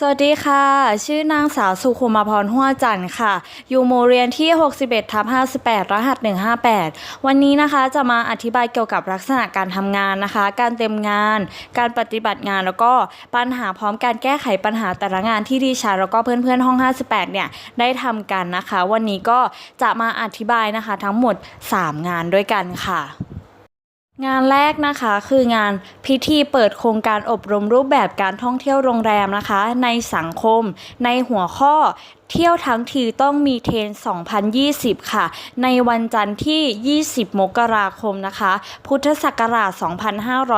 สวัสดีค่ะ ชื่อนางสาวสุขุมาพรหัวจันทร์ค่ะ อยู่โมเรียนที่ 61ทับ58 รหัส 158 วันนี้นะคะจะมาอธิบายเกี่ยวกับลักษณะการทำงานนะคะ การเต็มงาน การปฏิบัติงานแล้วก็ปัญหาพร้อมการแก้ไขปัญหาแต่ละงานที่ดิฉันแล้วก็เพื่อนๆห้อง 58 เนี่ยได้ทำกันนะคะ วันนี้ก็จะมาอธิบายนะคะทั้งหมด 3 งานด้วยกันค่ะ งานแรกนะคะคืองานพิธีเปิดโครงการอบรมรูปแบบการท่องเที่ยวโรงแรมนะคะ ในสังคมในหัวข้อเที่ยวทั้งทีต้องมีเทน 2020 ค่ะ ในวันจันทร์ที่ 20 มกราคมนะคะ พุทธศักราช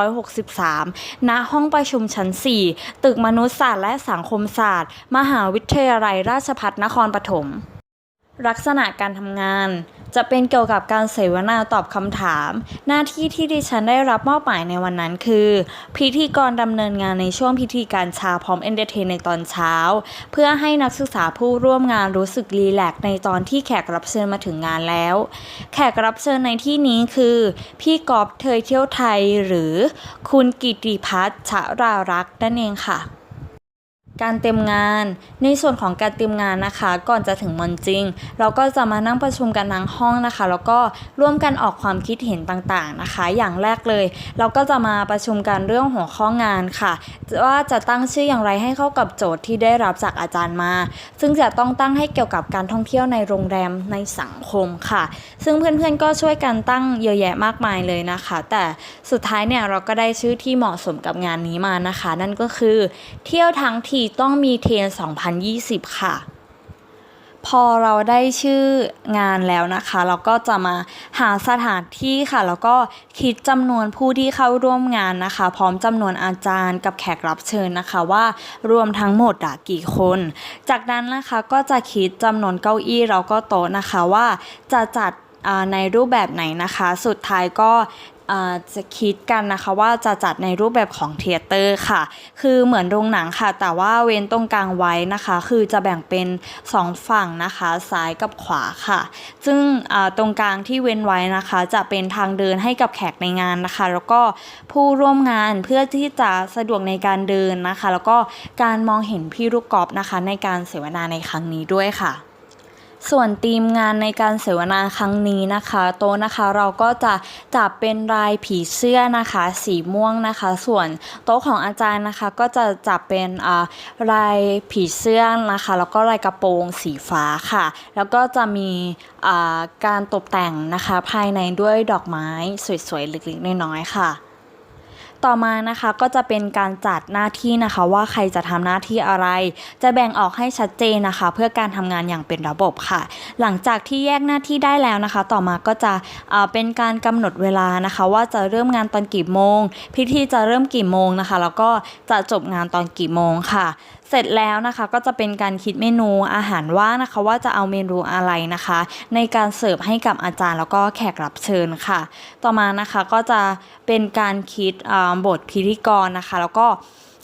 2563 ณ ห้องประชุมชั้น 4 ตึกมนุษยศาสตร์และสังคมศาสตร์ มหาวิทยาลัยราชภัฏนครปฐม ลักษณะการทำงาน จะเป็นเกี่ยวกับการเสวนาตอบคำถาม หน้าที่ที่ดิฉันได้รับมอบหมายในวันนั้นคือ พิธีกรดำเนินงานในช่วงพิธีการชาพร้อมเอนเตอร์เทนในตอนเช้า เพื่อให้นักศึกษาผู้ร่วมงานรู้สึกรีแลกในตอนที่แขกรับเชิญมาถึงงานแล้ว แขกรับเชิญในที่นี้คือ พี่กอบเทยเที่ยวไทยหรือ คุณกิติพัฒน์ชรารักษ์นั่นเองค่ะ การเตรียมงาน ในส่วนของการเตรียมงานนะคะ ก่อนจะถึงวันจริง เราก็จะมานั่งประชุมกันทั้งห้องนะคะ แล้วก็ร่วมกันออกความคิดเห็นต่างๆนะคะ อย่างแรกเลย เราก็จะมาประชุมกันเรื่องหัวข้องานค่ะ ว่าจะตั้งชื่ออย่างไรให้เข้ากับโจทย์ที่ได้รับจากอาจารย์มา ซึ่งจะต้องตั้งให้เกี่ยวกับการท่องเที่ยวในโรงแรมในสังคมค่ะ ซึ่งเพื่อนๆก็ช่วยกันตั้งเยอะแยะมากมายเลยนะคะ แต่สุดท้ายเนี่ยเราก็ได้ชื่อที่เหมาะสมกับงานนี้มานะคะ นั่นก็คือ เที่ยวทั้งทีต้องมีเทรน 2020 ค่ะ พอเราได้ชื่องานแล้วนะคะ เราก็จะมาหาสถานที่ค่ะ แล้วก็คิดจำนวนผู้ที่เข้าร่วมงานนะคะ พร้อมจำนวนอาจารย์กับแขกรับเชิญนะคะว่ารวมทั้งหมดอะกี่คน จากนั้นนะคะก็จะคิดจำนวนเก้าอี้แล้วก็โต๊ะนะคะว่าจะจัดในรูปแบบไหนนะคะ สุดท้ายก็ จะคิดกันนะคะว่าจะจัดในรูปแบบของเทเตอร์ค่ะ คือเหมือนโรงหนังค่ะ แต่ว่าเว้นตรงกลางไว้นะคะ คือจะแบ่งเป็น 2 ฝั่งนะคะ ซ้ายกับขวาค่ะ ซึ่งตรงกลางที่เว้นไว้นะคะ จะเป็นทางเดินให้กับแขกในงานนะคะ แล้วก็ผู้ร่วมงานเพื่อที่จะสะดวกในการเดินนะคะ แล้วก็การมองเห็นพี่ลูกกอล์ฟนะคะ ในการเสวนาในครั้งนี้ด้วยค่ะ ส่วนธีมงานในการเสวนาครั้งนี้นะคะ โตนะคะเราก็จะจับเป็นลายผีเสื้อนะคะ สีม่วงนะคะ ส่วนโต๊ะของอาจารย์นะคะ ก็จะจับเป็นลายผีเสื้อนะคะ แล้วก็ลายกระโปรงสีฟ้าค่ะ แล้วก็จะมีการตกแต่งนะคะ ภายในด้วยดอกไม้สวยๆเล็กๆน้อยๆค่ะ ต่อมานะคะก็จะเป็นการจัดหน้าที่นะคะว่าใครจะทำหน้าที่อะไร จะแบ่งออกให้ชัดเจนนะคะ เพื่อการทำงานอย่างเป็นระบบค่ะ หลังจากที่แยกหน้าที่ได้แล้วนะคะ ต่อมาก็จะเเป็นการกำหนดเวลานะคะ ว่าจะเริ่มงานตอนกี่โมง พิธีจะเริ่มกี่โมงนะคะ แล้วก็จะจบงานตอนกี่โมงค่ะ เสร็จแล้วนะคะก็จะเป็นการคิดเมนูอาหารว่านะคะ ว่าจะเอาเมนูอะไรนะคะ ในการเสิร์ฟให้กับอาจารย์แล้วก็แขกรับเชิญค่ะ ต่อมานะคะก็จะเป็นการคิดบทพิธีกรนะคะ แล้วก็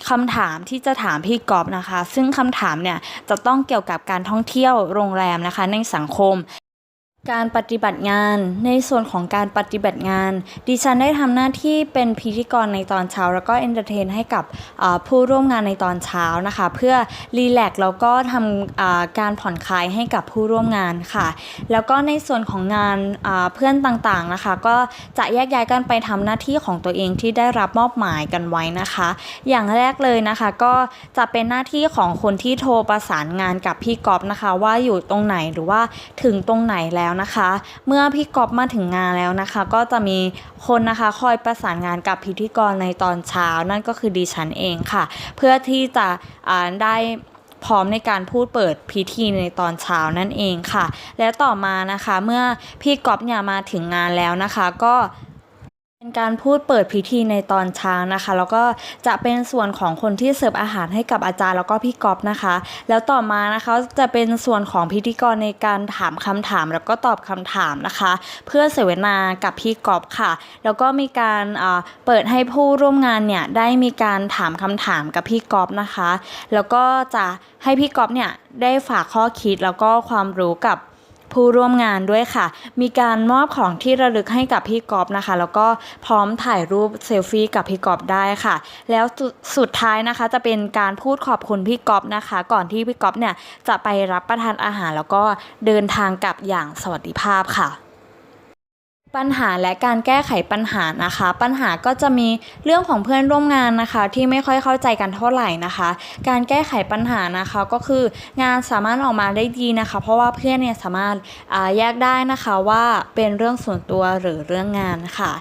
คำถามที่จะถามพี่กอบนะคะ ซึ่งคำถามเนี่ยจะต้องเกี่ยวกับการท่องเที่ยวโรงแรมนะคะ ในสังคม การปฏิบัติงาน ในส่วนของการปฏิบัติงาน ดิฉันได้ทำหน้าที่เป็นพิธีกรในตอนเช้า แล้วก็เอนเตอร์เทนให้กับผู้ร่วมงานในตอนเช้านะคะ เพื่อรีแลกซ์แล้วก็ทำการผ่อนคลายให้กับผู้ร่วมงานค่ะ แล้วก็ในส่วนของงานเพื่อนต่างๆนะคะ ก็จะแยกย้ายกันไปทำหน้าที่ของตัวเองที่ได้รับมอบหมายกันไว้นะคะ อย่างแรกเลยนะคะก็จะเป็นหน้าที่ของคนที่โทรประสานงานกับพี่กอฟนะคะ ว่าอยู่ตรงไหนหรือว่าถึงตรงไหนแล้วนะคะ เมื่อพี่กอบมาถึงงานแล้วนะคะ ก็จะมีคนนะคะคอยประสานงานกับพิธีกรในตอนเช้า นั่นก็คือดิฉันเองค่ะ เพื่อที่จะได้พร้อมในการพูดเปิดพิธีในตอนเช้านั่นเองค่ะ และต่อมานะคะเมื่อพี่ก๊อฟเนี่ยมาถึงงานแล้วนะคะ ก็ การพูดเปิดพิธีในตอนเช้านะคะ แล้วก็จะเป็นส่วนของคนที่เสิร์ฟอาหารให้กับอาจารย์แล้วก็พี่ก๊อฟนะคะ แล้วต่อมานะคะจะเป็นส่วนของพิธีกรในการถามคำถามแล้วก็ตอบคำถามนะคะ เพื่อเสวนากับพี่ก๊อฟค่ะ แล้วก็มีการเปิดให้ผู้ร่วมงานเนี่ยได้มีการถามคำถามกับพี่ก๊อฟนะคะ แล้วก็จะให้พี่ก๊อฟเนี่ยได้ฝากข้อคิดแล้วก็ความรู้กับ ผู้ร่วมงานด้วยค่ะ มีการมอบของที่ระลึกให้กับพี่กอบนะคะ แล้วก็พร้อมถ่ายรูปเซลฟี่กับพี่กอบได้ค่ะ แล้วสุดสุดท้ายนะคะจะเป็นการพูดขอบคุณพี่กอบนะคะ ก่อนที่พี่กอบเนี่ยจะไปรับประทานอาหาร แล้วก็เดินทางกลับอย่างสวัสดิภาพค่ะ ปัญหาและการแก้ไขปัญหานะคะ ปัญหาก็จะมีเรื่องของเพื่อนร่วมงานนะคะ ที่ไม่ค่อยเข้าใจกันเท่าไหร่นะคะ การแก้ไขปัญหานะคะก็คืองานสามารถออกมาได้ดีนะคะ เพราะว่าเพื่อนเนี่ยสามารถแยกได้นะคะว่าเป็นเรื่องส่วนตัวหรือเรื่องงานค่ะ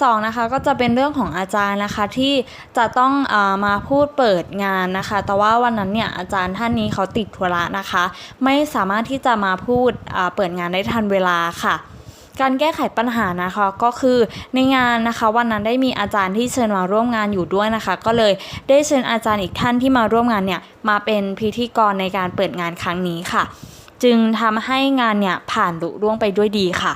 สองนะคะก็จะเป็นเรื่องของอาจารย์นะคะที่จะต้องอามาพูดเปิดงานนะคะ แต่ว่าวันนั้นเนี่ยอาจารย์ท่านนี้เขาติดธุระนะคะ ไม่สามารถที่จะมาพูดเปิดงานได้ทันเวลาค่ะ การแก้ไขปัญหานะคะก็คือในงานนะคะวันนั้นได้มีอาจารย์ที่เชิญมาร่วมงานอยู่ด้วยนะคะ ก็เลยได้เชิญอาจารย์อีกท่านที่มาร่วมงานเนี่ยมาเป็นพิธีกรในการเปิดงานครั้งนี้ค่ะ จึงทำให้งานเนี่ยผ่านลุล่วงไปด้วยดีค่ะ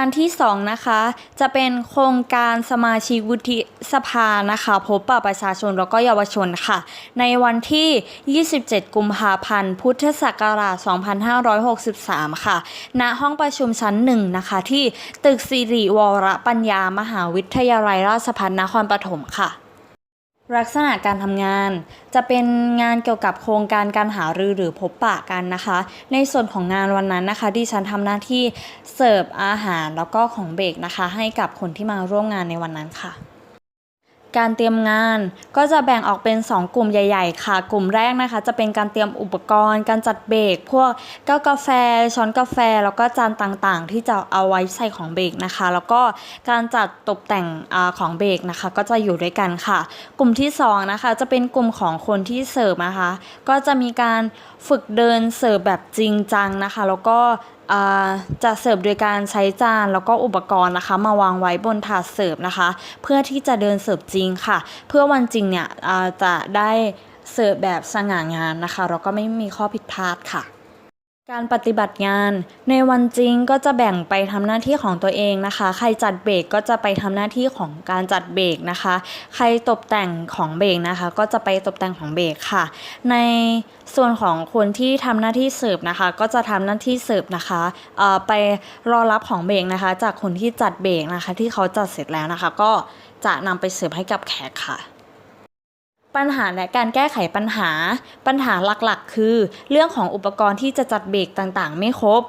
านที่ 2 นะคะ จะเป็นโครงการสมาชิกวุฒิสภานะคะ พบปะประชาชนแล้วก็เยาวชนค่ะ ในวันที่ 27 กุมภาพันธ์ พุทธศักราช 2563 ค่ะ ณ ห้องประชุมชั้นหนึ่งนะคะ ที่ตึกสิริวรปัญญามหาวิทยาลัยราชภัฏนครปฐมค่ะ ลักษณะการทำงาน จะเป็นงานเกี่ยวกับโครงการการหารือหรือพบปะกันนะคะ ในส่วนของงานวันนั้นนะคะดิฉันทำหน้าที่เสิร์ฟอาหารแล้วก็ของเบรกนะคะ ให้กับคนที่มาร่วมงานในวันนั้นค่ะ การเตรียมงานก็จะแบ่งออกเป็น 2 กลุ่มใหญ่ ๆ ค่ะ กลุ่มแรกนะคะ จะเป็นการเตรียมอุปกรณ์ การจัดเบรกพวกแก้วกาแฟ ช้อนกาแฟ แล้วก็จานต่างๆ ที่จะเอาไว้ใส่ของเบรกนะคะ แล้วก็การจัดตกแต่งอของเบรกนะคะ ก็จะอยู่ด้วยกันค่ะ กลุ่มที่2นะคะจะเป็นกลุ่มของคนที่เสิร์ฟนะคะ ก็จะมีการฝึกเดินเสิร์ฟแบบจริงจังนะคะ แล้วก็ จะเสิร์ฟโดยการใช้จานแล้วก็อุปกรณ์นะคะมาวางไว้บนถาดเสิร์ฟนะคะ เพื่อที่จะเดินเสิร์ฟจริงค่ะ เพื่อวันจริงเนี่ยจะได้เสิร์ฟแบบสง่างามนะคะแล้วก็ไม่มีข้อผิดพลาดค่ะ การปฏิบัติงานในวันจริงก็จะแบ่งไปทำหน้าที่ของตัวเองนะคะ ใครจัดเบรกก็จะไปทำหน้าที่ของการจัดเบรกนะคะ ใครตกแต่งของเบรกนะคะ ก็จะไปตกแต่งของเบรกค่ะ ในส่วนของคนที่ทำหน้าที่เสิร์ฟนะคะ ก็จะทำหน้าที่เสิร์ฟนะคะเอ่อไปรอรับของเบรกนะคะ จากคนที่จัดเบรกนะคะ ที่เขาจัดเสร็จแล้วนะคะ ก็จะนำไปเสิร์ฟให้กับแขกค่ะ ปัญหาและการแก้ไขปัญหา ปัญหาหลักๆ คือ เรื่องของอุปกรณ์ที่จะจัดเบรกต่างๆ ไม่ครบ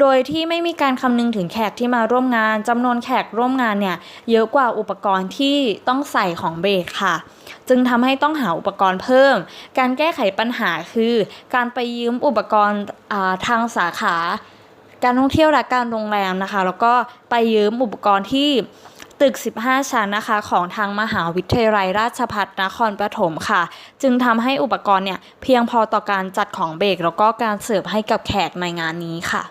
โดยที่ไม่มีการคำนึงถึงแขกที่มาร่วมงานจำนวนแขกร่วมงานเนี่ยเยอะกว่าอุปกรณ์ที่ต้องใส่ของเบรกค่ะ จึงทำให้ต้องหาอุปกรณ์เพิ่ม การแก้ไขปัญหาคือ การไปยืมอุปกรณ์ทางสาขา การท่องเที่ยวและการโรงแรมนะคะ แล้วก็ไปยืมอุปกรณ์ที่ ตึก 15 ชั้นนะคะของทางมหาวิทยาลัยราชภัฏนครปฐมค่ะ จึงทำให้อุปกรณ์เนี่ยเพียงพอต่อการจัดของเบรกแล้วก็การเสิร์ฟให้กับแขกในงานนี้ค่ะ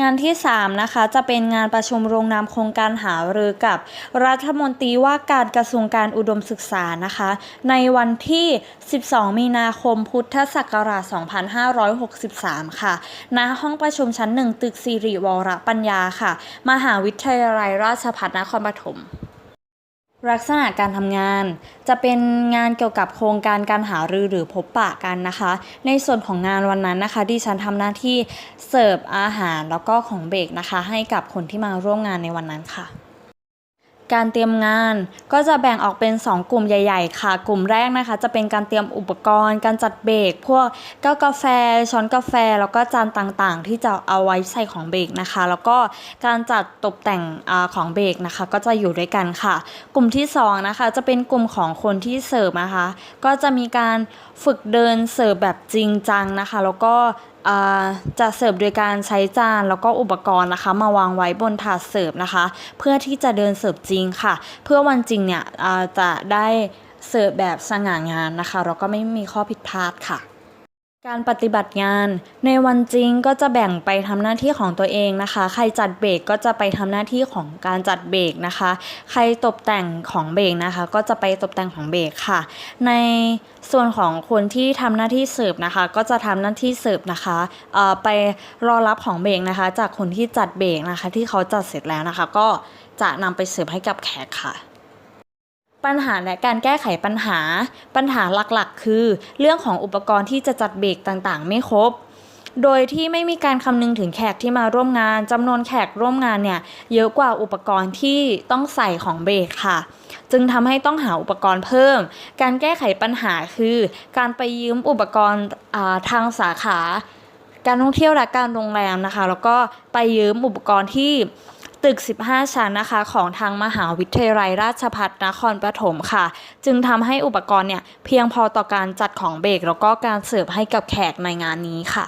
งานที่ 3 นะคะ จะเป็นงานประชุมโรงนามโครงการหารือกับ รัฐมนตรีว่าการกระทรวงการอุดมศึกษานะคะ ในวันที่ 12 มีนาคมพุทธศักราช 2563 ค่ะ ณ ห้องประชุมชั้น 1 ตึกสิริวรปัญญาค่ะ มหาวิทยาลัยราชภัฏนครปฐม ลักษณะการทำงานจะเป็นงานเกี่ยวกับโครงการการหารือหรือพบปะกันนะคะ ในส่วนของงานวันนั้นนะคะดิฉันทำหน้าที่เสิร์ฟอาหารแล้วก็ของเบรกนะคะ ให้กับคนที่มาร่วมงานในวันนั้นค่ะ การเตรียมงานก็จะแบ่งออกเป็น 2 กลุ่มใหญ่ ๆ ค่ะ กลุ่มแรกนะคะ จะเป็นการเตรียมอุปกรณ์ การจัดเบรกพวกแก้วกาแฟ ช้อนกาแฟ แล้วก็จานต่างๆ ที่จะเอาไว้ใส่ของเบรกนะคะ แล้วก็การจัดตกแต่งอของเบรกนะคะ ก็จะอยู่ด้วยกันค่ะ กลุ่มที่2นะคะจะเป็นกลุ่มของคนที่เสิร์ฟนะคะ ก็จะมีการฝึกเดินเสิร์ฟแบบจริงจังนะคะ แล้วก็ จะเสิร์ฟโดยการใช้จานแล้วก็อุปกรณ์นะคะ มาวางไว้บนถาดเสิร์ฟนะคะ เพื่อที่จะเดินเสิร์ฟจริงค่ะ เพื่อวันจริงเนี่ยจะได้เสิร์ฟแบบสง่างามนะคะแล้วก็ไม่มีข้อผิดพลาดค่ะ การปฏิบัติงานในวันจริงก็จะแบ่งไปทำหน้าที่ของตัวเองนะคะ ใครจัดเบรกก็จะไปทำหน้าที่ของการจัดเบรกนะคะ ใครตกแต่งของเบรกนะคะ ก็จะไปตกแต่งของเบรกค่ะ ในส่วนของคนที่ทำหน้าที่เสิร์ฟนะคะ ก็จะทำหน้าที่เสิร์ฟนะคะเอ่อไปรอรับของเบรกนะคะ จากคนที่จัดเบรกนะคะ ที่เขาจัดเสร็จแล้วนะคะ ก็จะนำไปเสิร์ฟให้กับแขกค่ะ ปัญหาและการแก้ไขปัญหา ปัญหาหลักๆ คือ เรื่องของอุปกรณ์ที่จะจัดเบรกต่างๆ ไม่ครบ โดยที่ไม่มีการคำนึงถึงแขกที่มาร่วมงานจำนวนแขกร่วมงานเนี่ยเยอะกว่าอุปกรณ์ที่ต้องใส่ของเบรกค่ะ จึงทำให้ต้องหาอุปกรณ์เพิ่ม การแก้ไขปัญหาคือ การไปยืมอุปกรณ์ทางสาขา การท่องเที่ยวและการโรงแรมนะคะ แล้วก็ไปยืมอุปกรณ์ที่ ตึก 15 ชั้นนะคะของทางมหาวิทยาลัยราชภัฏนครปฐมค่ะ จึงทำให้อุปกรณ์เนี่ยเพียงพอต่อการจัดของเบรกแล้วก็การเสิร์ฟให้กับแขกในงานนี้ค่ะ